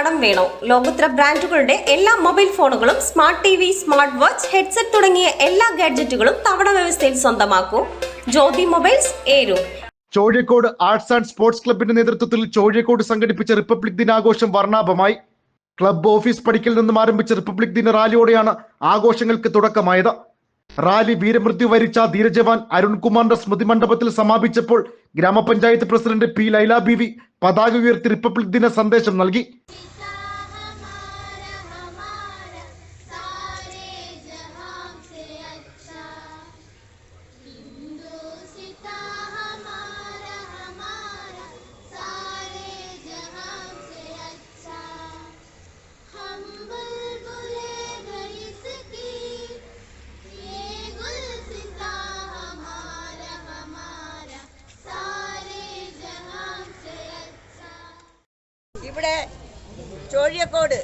കടം വേണോ? ലോകോത്തര ബ്രാൻഡുകളുടെ എല്ലാ മൊബൈൽ ഫോണുകളും smart T V smart watch headset തുടങ്ങിയ എല്ലാ ഗാഡ്ജറ്റുകളും തവണ വ്യവസ്ഥയിൽ സ്വന്തമാക്കൂ. ജ്യോതി മൊബൈൽസ് ഏരു. ചോഴിക്കോട് ആർട്സ് ആൻഡ് സ്പോർട്സ് ക്ലബിന്റെ നേതൃത്വത്തിൽ ചോഴിക്കോട് സംഘടിപ്പിച്ച റിപ്പബ്ലിക് ദിനാഘോഷം വർണാഭമായി. ക്ലബ് ഓഫീസ് പടിക്കൽ നിന്നും ആരംഭിച്ച റിപ്പബ്ലിക് ദിന റാലിയോടെയാണ് ആഘോഷങ്ങൾക്ക് തുടക്കമായത്. റാലി വീരമൃത്യു വരിച്ച ധീരജവാൻ അരുൺകുമാറിന്റെ സ്മൃതി മണ്ഡപത്തിൽ സമാപിച്ചപ്പോൾ ഗ്രാമപഞ്ചായത്ത് പ്രസിഡന്റ് പി ലൈല ബിവി പതാക ഉയർത്തി റിപ്പബ്ലിക് ദിന സന്ദേശം നൽകി. ഇവിടെ ചോഴിയക്കോട്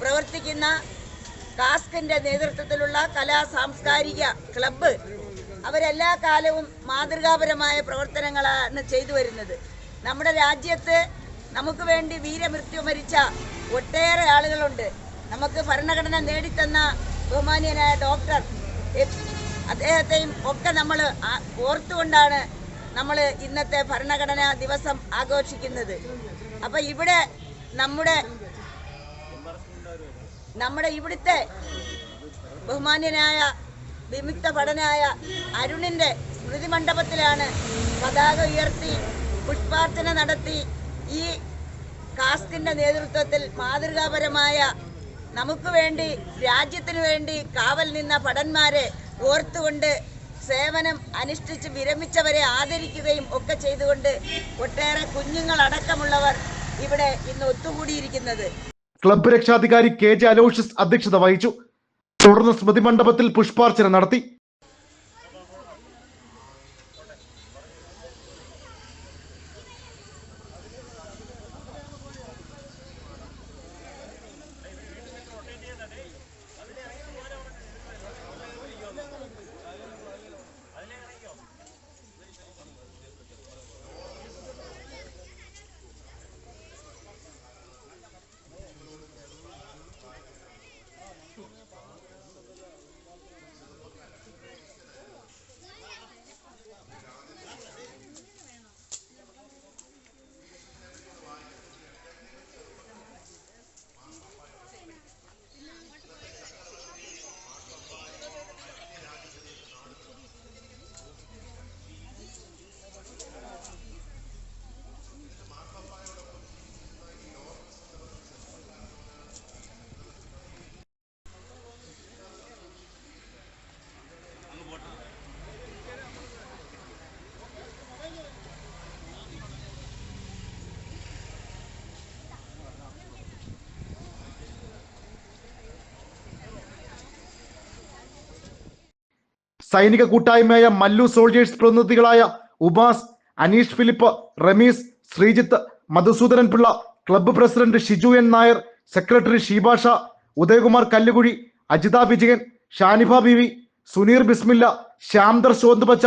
പ്രവർത്തിക്കുന്ന കാസ്കിന്റെ നേതൃത്വത്തിലുള്ള കലാ സാംസ്കാരിക ക്ലബ്ബ് അവരെല്ലാ കാലവും മാതൃകാപരമായ പ്രവർത്തനങ്ങളാണ് ചെയ്തു വരുന്നത്. നമ്മുടെ രാജ്യത്ത് നമുക്ക് വേണ്ടി വീരമൃത്യു മരിച്ച ഒട്ടേറെ ആളുകളുണ്ട്. നമുക്ക് ഭരണഘടന നേടിത്തന്ന ബഹുമാനീയനായ ഡോക്ടർ അദ്ദേഹത്തെയും ഒക്കെ നമ്മൾ ഓർത്തുകൊണ്ടാണ് നമ്മൾ ഇന്നത്തെ ഭരണഘടനാ ദിവസം ആഘോഷിക്കുന്നത്. അപ്പോൾ ഇവിടെ നമ്മുടെ നമ്മുടെ ഇവിടുത്തെ ബഹുമാന്യനായ വിമുക്ത ഭടനായ അരുണിന്റെ സ്മൃതി മണ്ഡപത്തിലാണ് പതാക ഉയർത്തി പുഷ്പാർച്ചന നടത്തി ഈ കാസ്കിന്റെ നേതൃത്വത്തിൽ മാതൃകാപരമായ നമുക്ക് വേണ്ടി രാജ്യത്തിനു വേണ്ടി കാവൽ നിന്ന ഭടന്മാരെ ഓർത്തുകൊണ്ട് സേവനം അനുഷ്ഠിച്ച് വിരമിച്ചവരെ ആദരിക്കുകയും ഒക്കെ ചെയ്തുകൊണ്ട് ഒട്ടേറെ കുഞ്ഞുങ്ങളടക്കമുള്ളവർ ഇവിടെ ഇന്ന് ഒത്തുകൂടിയിരിക്കുന്നത്. ക്ലബ്ബ് രക്ഷാധികാരി കെ ജെ അലോഷ്യസ് അധ്യക്ഷത വഹിച്ചു. തുടർന്ന് സ്മൃതി മണ്ഡപത്തിൽ പുഷ്പാർച്ചന നടത്തി. സൈനിക കൂട്ടായ്മയായ Mallu soldiers പ്രതിനിധികളായ Ubas Aneesh Philip Rameez Sreejith Madhusudanan Pillai club president Shiju N Nair secretary Sheebasha Udayakumar Kallukuzhi Ajitha Vijayan Shanifa Beevi Suneer Bismilla Shyamdar ശോന്തുപച്ച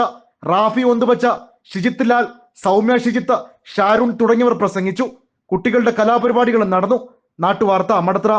Rafi Onthupacha Shijith Lal Soumya Shijith Sharun തുടങ്ങിയവർ പ്രസംഗിച്ചു. കുട്ടികളുടെ കലാപരിപാടികളും നടന്നു. നാട്ടുവാർത്ത മടത്ര